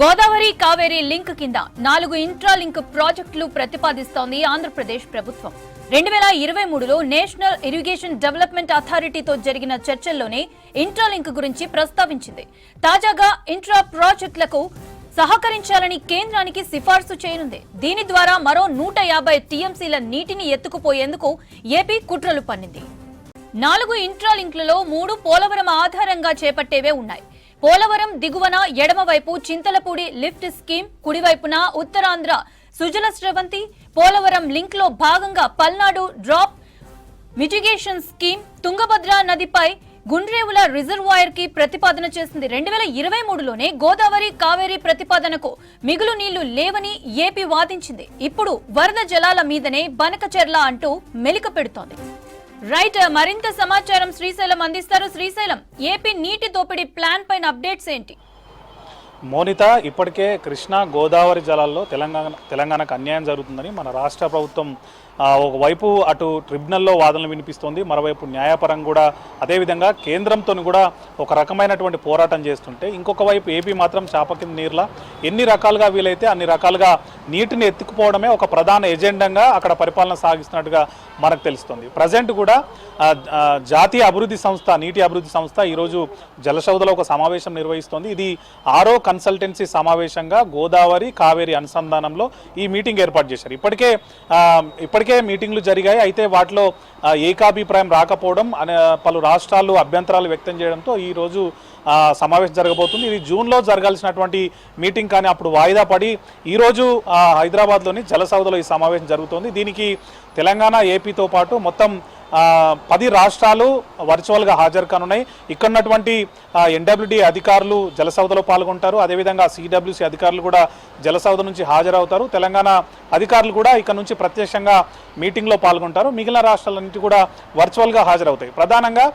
Godavari Kaveri link కింద నాలుగు intra link ప్రాజెక్టులు ప్రతిపాదిస్తోంది ఆంధ్రప్రదేశ్ ప్రభుత్వం. రెండు వేల ఇరవై మూడులో నేషనల్ ఇరిగేషన్ డెవలప్మెంట్ అథారిటీతో జరిగిన చర్చల్లోనే ఇంట్రాలింక్ గురించి ప్రస్తావించింది. తాజాగా ఇంట్రా ప్రాజెక్టులకు సహకరించాలని కేంద్రానికి సిఫార్సు చేయనుంది. దీని ద్వారా మరో నూట యాభై టీఎంసీల నీటిని ఎత్తుకుపోయేందుకు ఏపీ కుట్రలు పన్నింది. నాలుగు ఇంట్రాలింక్లలో మూడు పోలవరం ఆధారంగా చేపట్టేవే ఉన్నాయి. పోలవరం దిగువన ఎడమవైపు చింతలపూడి లిఫ్ట్ స్కీమ్ కుడివైపున ఉత్తరాంధ్ర. సుజల స్రవంతి పోలవరం లింక్లో భాగంగా Palnadu drought mitigation scheme Tungabhadra నదిపై గుండ్రేవుల రిజర్వాయర్కి ప్రతిపాదన చేసింది. రెండు వేల ఇరవై మూడులోనే గోదావరి కావేరి ప్రతిపాదనకు మిగులు నీళ్ళు లేవని ఏపీ వాదించింది. ఇప్పుడు వరద జలాల మీదనే బనకచెర్ల అంటూ మెలిక పెడుతోంది. రైట్ మరింత సమాచారం శ్రీశైలం అందిస్తారు. శ్రీశైలం ఏపీ నీటి దోపిడీ ప్లాన్ పైన అప్డేట్స్ ఏంటి? మోనిత ఇప్పటికే కృష్ణా గోదావరి జలాల్లో తెలంగాణ తెలంగాణకు అన్యాయం జరుగుతుందని మన రాష్ట్ర ప్రభుత్వం ఒకవైపు అటు ట్రిబ్యునల్లో వాదనలు వినిపిస్తోంది మరోవైపు న్యాయపరంగా కూడా అదేవిధంగా కేంద్రంతో కూడా ఒక రకమైనటువంటి పోరాటం చేస్తుంటే ఇంకొక వైపు ఏపీ మాత్రం చేప కింద నీరులా. ఎన్ని రకాలుగా వీలైతే అన్ని రకాలుగా నీటిని ఎత్తుకుపోవడమే ఒక ప్రధాన ఎజెండంగా అక్కడ పరిపాలన సాగిస్తున్నట్టుగా మనకు తెలుస్తుంది. ప్రజెంట్ కూడా జాతీయ అభివృద్ధి సంస్థ నీటి అభివృద్ధి సంస్థ ఈరోజు జలసౌధలో ఒక సమావేశం నిర్వహిస్తోంది. ఇది ఆరో కన్సల్టెన్సీ సమావేశంగా గోదావరి కావేరి అనుసంధానంలో ఈ మీటింగ్ ఏర్పాటు చేశారు. ఇప్పటికే ఇప్పటికే మీటింగ్లు జరిగాయి. అయితే వాటిలో ఏకాభిప్రాయం రాకపోవడం అనే పలు రాష్ట్రాలు అభ్యంతరాలు వ్యక్తం చేయడంతో ఈరోజు సమావేశం జరగబోతుంది. ఇది జూన్లో జరగాల్సినటువంటి మీటింగ్ కానీ అప్పుడు వాయిదా పడి ఈరోజు హైదరాబాద్లోని జలసౌదలో ఈ సమావేశం జరుగుతోంది. దీనికి తెలంగాణ ఏపీతో పాటు మొత్తం పది రాష్ట్రాలు వర్చువల్గా హాజరు కానున్నాయి. ఇక్కడ ఉన్నటువంటి ఎన్డబ్ల్యూడి అధికారులు జలసౌదలో పాల్గొంటారు. అదేవిధంగా సిడబ్ల్యూసి అధికారులు కూడా జలసౌద నుంచి హాజరవుతారు. తెలంగాణ అధికారులు కూడా ఇక్కడ నుంచి ప్రత్యక్షంగా మీటింగ్లో పాల్గొంటారు. మిగిలిన రాష్ట్రాలన్నింటి కూడా వర్చువల్గా హాజరవుతాయి. ప్రధానంగా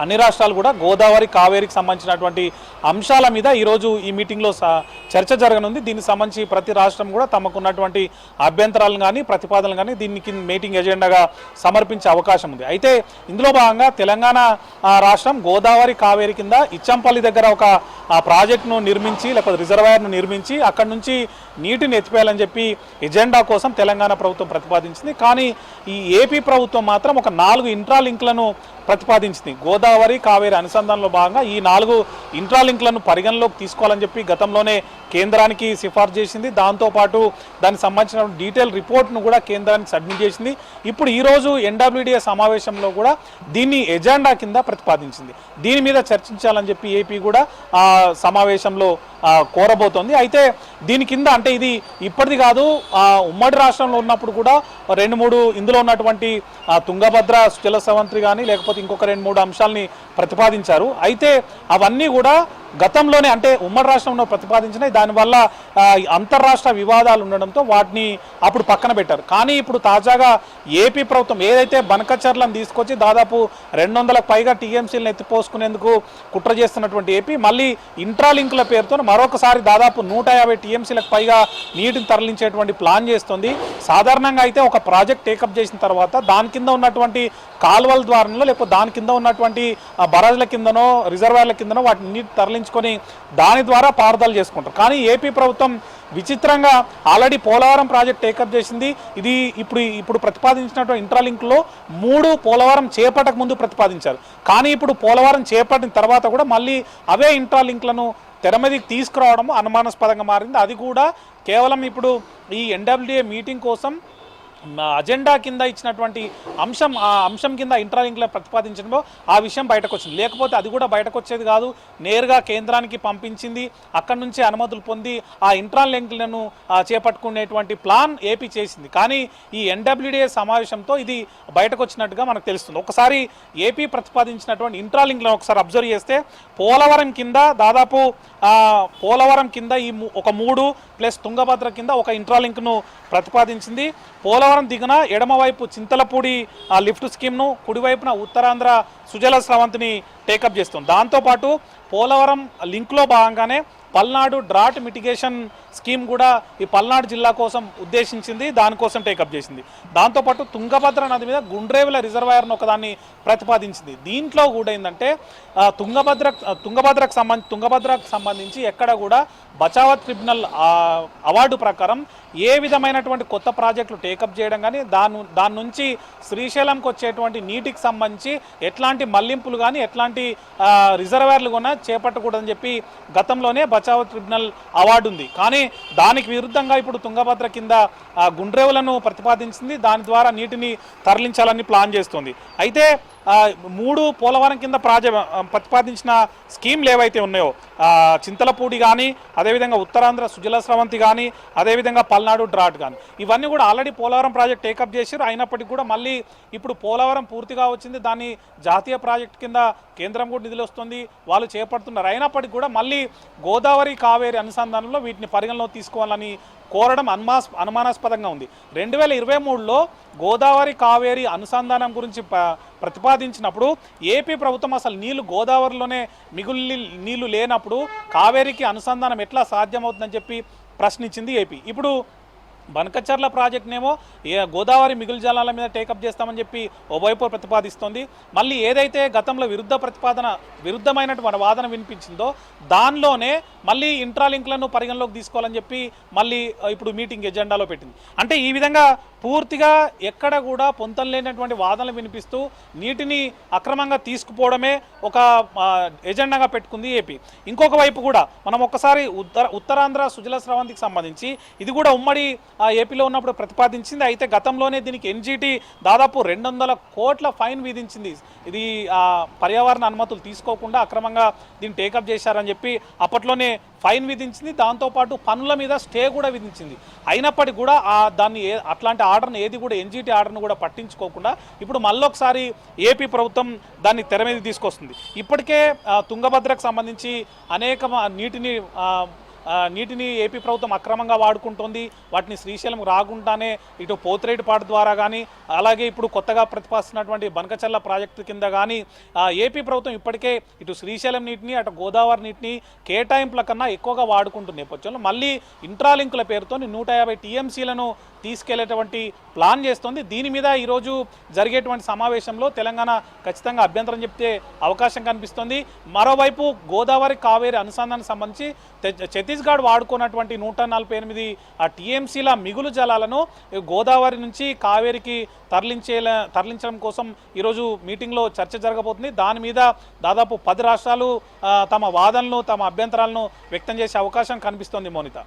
అన్ని రాష్ట్రాలు కూడా గోదావరి కావేరికి సంబంధించినటువంటి అంశాల మీద ఈరోజు ఈ మీటింగ్లో స- చర్చ జరగనుంది. దీనికి సంబంధించి ప్రతి రాష్ట్రం కూడా తమకున్నటువంటి అభ్యంతరాలను కానీ ప్రతిపాదనలు కానీ దీనికి మీటింగ్ ఎజెండాగా సమర్పించే అవకాశం ఉంది. అయితే ఇందులో భాగంగా తెలంగాణ రాష్ట్రం గోదావరి కావేరి కింద ఇచ్చంపల్లి దగ్గర ఒక ప్రాజెక్టును నిర్మించి లేకపోతే రిజర్వాయర్ను నిర్మించి అక్కడ నుంచి నీటిని ఎత్తిపేయాలని చెప్పి ఎజెండా కోసం తెలంగాణ ప్రభుత్వం ప్రతిపాదించింది. కానీ ఈ ఏపీ ప్రభుత్వం మాత్రం ఒక నాలుగు ఇంట్రా లింక్లను ప్రతిపాదించింది. గోదావరి కావేరి అనుసంధానంలో భాగంగా ఈ నాలుగు ఇంట్రాలింక్లను పరిగణలోకి తీసుకోవాలని చెప్పి గతంలోనే కేంద్రానికి సిఫార్సు చేసింది. దాంతోపాటు దానికి సంబంధించిన డీటెయిల్ రిపోర్ట్ను కూడా కేంద్రానికి సబ్మిట్ చేసింది. ఇప్పుడు ఈరోజు ఎన్డబ్ల్యూడిఏ సమావేశంలో కూడా దీన్ని ఎజెండా కింద ప్రతిపాదించింది. దీని మీద చర్చించాలని చెప్పి ఏపీ కూడా ఆ సమావేశంలో కోరబోతోంది. అయితే దీని కింద అంటే ఇది ఇప్పటిది కాదు ఉమ్మడి రాష్ట్రంలో ఉన్నప్పుడు కూడా రెండు మూడు ఇందులో ఉన్నటువంటి తుంగభద్ర సుజల సవంత్రి కానీ లేకపోతే ఇంకొక రెండు మూడు అంశాలని ప్రతిపాదించారు. అయితే అవన్నీ కూడా గతంలోనే అంటే ఉమ్మడి రాష్ట్రంలో ప్రతిపాదించినాయి దానివల్ల అంతర్రాష్ట్ర వివాదాలు ఉండడంతో వాటిని అప్పుడు పక్కన పెట్టారు. కానీ ఇప్పుడు తాజాగా ఏపీ ప్రభుత్వం ఏదైతే బనకచర్లను తీసుకొచ్చి దాదాపు రెండు వందలకు పైగా టీఎంసీలను ఎత్తిపోసుకునేందుకు కుట్ర చేస్తున్నటువంటి ఏపీ మళ్ళీ ఇంట్రాలింకుల పేరుతో మరొకసారి దాదాపు నూట యాభై టీఎంసీలకు పైగా నీటిని తరలించేటువంటి ప్లాన్ చేస్తుంది. సాధారణంగా అయితే ఒక ప్రాజెక్ట్ టేకప్ చేసిన తర్వాత దాని కింద ఉన్నటువంటి కాలువల ద్వారానో లేకపోతే దాని కింద ఉన్నటువంటి బరాజ్ల కిందనో రిజర్వాయర్ల కిందనో వాటిని నీటి తరలించుకొని దాని ద్వారా పారుదల చేసుకుంటారు. కానీ ఏపీ ప్రభుత్వం విచిత్రంగా ఆల్రెడీ పోలవరం ప్రాజెక్ట్ టేకప్ చేసింది. ఇది ఇప్పుడు ఇప్పుడు ప్రతిపాదించినటువంటి ఇంట్రాలింక్లో మూడు పోలవరం చేపట్టక ముందు ప్రతిపాదించారు. కానీ ఇప్పుడు పోలవరం చేపట్టిన తర్వాత కూడా మళ్ళీ అవే ఇంట్రాలింక్లను తెర మీదకి తీసుకురావడం అనుమానాస్పదంగా మారింది. అది కూడా కేవలం ఇప్పుడు ఈ ఎన్డబ్ల్యూఏ మీటింగ్ కోసం మా అజెండా కింద ఇచ్చినటువంటి అంశం ఆ అంశం కింద ఇంటర్లింక్లో ప్రతిపాదించడంలో ఆ విషయం బయటకు వచ్చింది లేకపోతే అది కూడా బయటకు వచ్చేది కాదు. నేరుగా కేంద్రానికి పంపించింది. అక్కడి నుంచి అనుమతులు పొంది ఆ ఇంట్రాలింక్లను చేపట్టుకునేటువంటి ప్లాన్ ఏపీ చేసింది. కానీ ఈ ఎన్డబ్ల్యూడిఏ సమావేశంతో ఇది బయటకు వచ్చినట్టుగా మనకు తెలుస్తుంది. ఒకసారి ఏపీ ప్రతిపాదించినటువంటి ఇంట్రాలింక్లను ఒకసారి అబ్జర్వ్ చేస్తే పోలవరం కింద దాదాపు పోలవరం కింద ఈ ఒక మూడు ప్లస్ తుంగభద్ర కింద ఒక ఇంట్రాలింక్ను ప్రతిపాదించింది. పోలవరం దిగున ఎడమవైపు చింతలపూడి ఆ లిఫ్ట్ స్కీమ్ను కుడివైపున ఉత్తరాంధ్ర సుజల స్రవంతిని టేకప్ చేస్తుంది. దాంతోపాటు పోలవరం లింక్లో భాగంగానే పల్నాడు డ్రాట్ మిటిగేషన్ స్కీమ్ కూడా ఈ పల్నాడు జిల్లా కోసం ఉద్దేశించింది దానికోసం టేకప్ చేసింది. దాంతోపాటు తుంగభద్ర నది మీద గుండ్రేవుల రిజర్వాయర్ను ఒకదాన్ని ప్రతిపాదించింది. దీంట్లో కూడా ఏంటంటే తుంగభద్ర తుంగభద్రకు సంబంధించి తుంగభద్రకు సంబంధించి ఎక్కడ కూడా బచావత్ ట్రిబ్యునల్ అవార్డు ప్రకారం ఏ విధమైనటువంటి కొత్త ప్రాజెక్టులు టేకప్ చేయడం కానీ దాని దాని నుంచి శ్రీశైలంకి వచ్చేటువంటి నీటికి సంబంధించి ఎట్లాంటి మళ్ళింపులు కానీ ఎట్లాంటి రిజర్వాయర్లు కూడా చేపట్టకూడదని చెప్పి గతంలోనే బచావత్ ట్రిబ్యునల్ అవార్డు ఉంది. కానీ దానికి విరుద్ధంగా ఇప్పుడు తుంగభద్ర కింద గుండ్రేవులను ప్రతిపాదించింది. దాని ద్వారా నీటిని తరలించాలని ప్లాన్ చేస్తుంది. అయితే మూడు పోలవరం కింద ప్రాజె ప్రతిపాదించిన స్కీమ్లు ఏవైతే ఉన్నాయో చింతలపూడి కానీ అదేవిధంగా ఉత్తరాంధ్ర సుజల స్రవంతి కానీ అదేవిధంగా పల్నాడు డ్రాట్ కానీ ఇవన్నీ కూడా ఆల్రెడీ పోలవరం ప్రాజెక్ట్ టేకప్ చేశారు. అయినప్పటికీ కూడా మళ్ళీ ఇప్పుడు పోలవరం పూర్తిగా వచ్చింది. దాన్ని జాతీయ ప్రాజెక్ట్ కింద కేంద్రం కూడా నిధులు వస్తుంది. వాళ్ళు చేపడుతున్నారు. అయినప్పటికీ కూడా మళ్ళీ గోదావరి కావేరి అనుసంధానంలో వీటిని పరిగణలో తీసుకోవాలని కోరడం అనుమాస్ అనుమానాస్పదంగా ఉంది. రెండు వేల ఇరవై మూడులో గోదావరి కావేరి అనుసంధానం గురించి ప్రతిపాదించినప్పుడు ఏపీ ప్రభుత్వం అసలు నీళ్ళు గోదావరిలోనే మిగులు నీళ్ళు లేనప్పుడు కావేరికి అనుసంధానం ఎట్లా సాధ్యమవుతుందని చెప్పి ప్రశ్నించింది ఏపీ. ఇప్పుడు బనకచర్ల ప్రాజెక్ట్నేమో గోదావరి మిగులు జలాల మీద టేకప్ చేస్తామని చెప్పి ఓవైపు ప్రతిపాదిస్తోంది. మళ్ళీ ఏదైతే గతంలో విరుద్ధ ప్రతిపాదన విరుద్ధమైనటువంటి వాదన వినిపించిందో దానిలోనే మళ్ళీ ఇంట్రాలింక్లను పరిగణలోకి తీసుకోవాలని చెప్పి మళ్ళీ ఇప్పుడు మీటింగ్ ఎజెండాలో పెట్టింది. అంటే ఈ విధంగా పూర్తిగా ఎక్కడ కూడా పొంతం లేనటువంటి వాదనలు వినిపిస్తూ నీటిని అక్రమంగా తీసుకుపోవడమే ఒక ఎజెండాగా పెట్టుకుంది ఏపీ. ఇంకొక వైపు కూడా మనం ఒక్కసారి ఉత్తర ఉత్తరాంధ్ర సుజల స్రవంతికి సంబంధించి ఇది కూడా ఉమ్మడి ఏపీలో ఉన్నప్పుడు ప్రతిపాదించింది. అయితే గతంలోనే దీనికి ఎన్జిటి దాదాపు రెండు వందల కోట్ల ఫైన్ విధించింది. ఇది పర్యావరణ అనుమతులు తీసుకోకుండా అక్రమంగా దీన్ని టేకప్ చేశారని చెప్పి అప్పట్లోనే ఫైన్ విధించింది. దాంతోపాటు పనుల మీద స్టే కూడా విధించింది. అయినప్పటికీ కూడా ఆ దాన్ని ఏ అట్లాంటి ఆర్డర్ని ఏది కూడా ఎన్జిటి ఆర్డర్ను కూడా పట్టించుకోకుండా ఇప్పుడు మళ్ళొకసారి ఏపీ ప్రభుత్వం దాన్ని తెర మీద తీసుకొస్తుంది. ఇప్పటికే తుంగభద్రకు సంబంధించి అనేక నీటిని నీటిని ఏపీ ప్రభుత్వం అక్రమంగా వాడుకుంటోంది. వాటిని శ్రీశైలం రాకుండానే ఇటు పోతిరేటిపాడు ద్వారా కానీ అలాగే ఇప్పుడు కొత్తగా ప్రతిపాదిస్తున్నటువంటి బనకచల్ల ప్రాజెక్టు కింద కానీ ఏపీ ప్రభుత్వం ఇప్పటికే ఇటు శ్రీశైలం నీటిని అటు గోదావరి నీటిని కేటాయింపుల కన్నా ఎక్కువగా వాడుకుంటున్న నేపథ్యంలో మళ్ళీ ఇంట్రాలింకుల పేరుతో నూట యాభై టీఎంసీలను తీసుకెళ్ళేటువంటి ప్లాన్ చేస్తోంది. దీని మీద ఈరోజు జరిగేటువంటి సమావేశంలో తెలంగాణ ఖచ్చితంగా అభ్యంతరం చెప్తే అవకాశం కనిపిస్తోంది. మరోవైపు గోదావరి కావేరి అనుసంధానం సంబంధించి చతి ఛత్తీస్గఢ్ వాడుకున్నటువంటి నూట నలభై ఎనిమిది టీఎంసీల మిగులు జలాలను గోదావరి నుంచి కావేరికి తరలించేలా తరలించడం కోసం ఈరోజు మీటింగ్లో చర్చ జరగబోతుంది. దాని మీద దాదాపు పది రాష్ట్రాలు తమ వాదనలు తమ అభ్యంతరాలను వ్యక్తం చేసే అవకాశం కనిపిస్తోంది మోనిత.